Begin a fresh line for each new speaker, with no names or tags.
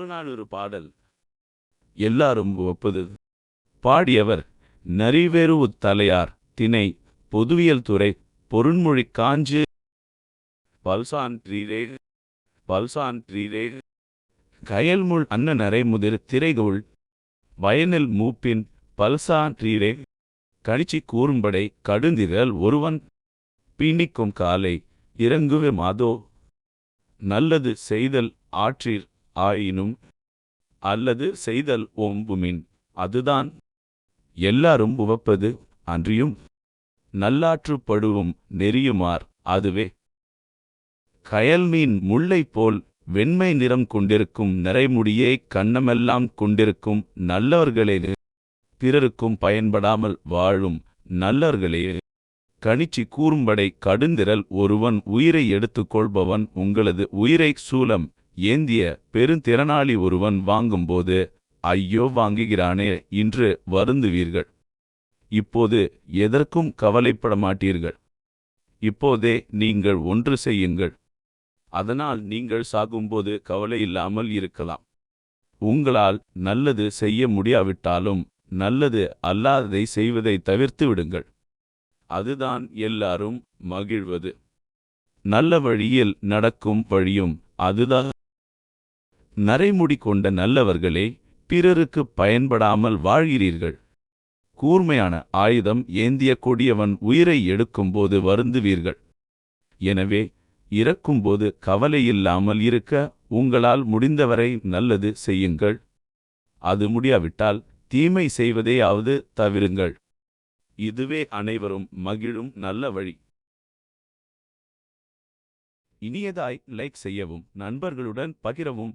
புறநானூறு பாடல் எல்லாரும் ஒப்பது. பாடியவர் நரிவேறு தலையார் திணை பொதுவியல் துறை பொருண்மொழி காஞ்சு. பல்சான் ட்ரீரே பல்சான் ட்ரீரே கயல்முள் அன்ன நரைமுதிர் திரைகோள் வயனில் மூப்பின் பல்சான் ட்ரீரே கணிச்சி கூறும்படை கடுந்திரல் ஒருவன் பீணிக்கும் காலை இறங்குவே மாதோ. நல்லது செய்தல் ஆற்றீர் ஆயினும் அல்லது செய்தல் ஒம்புமின். அதுதான் எல்லாரும் உவப்பது அன்றியும் நல்லாற்றுப்படுவும் நெறியுமார். அதுவே கயல்மீன் முல்லை போல் வெண்மை நிறம் கொண்டிருக்கும் நிறைமுடியே கண்ணமெல்லாம் கொண்டிருக்கும் நல்லவர்களே. பிறருக்கும் பயன்படாமல் வாழும் நல்லவர்களே. கணிச்சி கூறும்படை கடுந்திரல் ஒருவன் உயிரை எடுத்துக்கொள்பவன் உங்களது உயிரை சூலம். ஏந்திய பெருந்திறனாளி ஒருவன் வாங்கும்போது ஐயோ வாங்குகிறானே இன்று வருந்துவீர்கள். இப்போது எதற்கும் கவலைப்பட மாட்டீர்கள் இப்போதே நீங்கள் ஒன்று செய்யுங்கள். அதனால் நீங்கள் சாகும்போது கவலை இல்லாமல் இருக்கலாம். உங்களால் நல்லது செய்ய முடியாவிட்டாலும் நல்லது அல்லாததை செய்வதை தவிர்த்து விடுங்கள். அதுதான் எல்லாரும் மகிழ்வது. நல்ல வழியில் நடக்கும் வழியும் அதுதான். நரைமுடி கொண்ட நல்லவர்களே பிறருக்கு பயன்படாமல் வாழ்கிறீர்கள். கூர்மையான ஆயுதம் ஏந்திய கொடியவன் உயிரை எடுக்கும்போது வருந்துவீர்கள். எனவே இறக்கும்போது கவலையில்லாமல் இருக்க உங்களால் முடிந்தவரை நல்லது செய்யுங்கள். அது முடியாவிட்டால் தீமை செய்வதையாவது தவிருங்கள். இதுவே அனைவரும் மகிழும் நல்ல வழி. இனியதாய் லைக் செய்யவும் நண்பர்களுடன் பகிரவும்.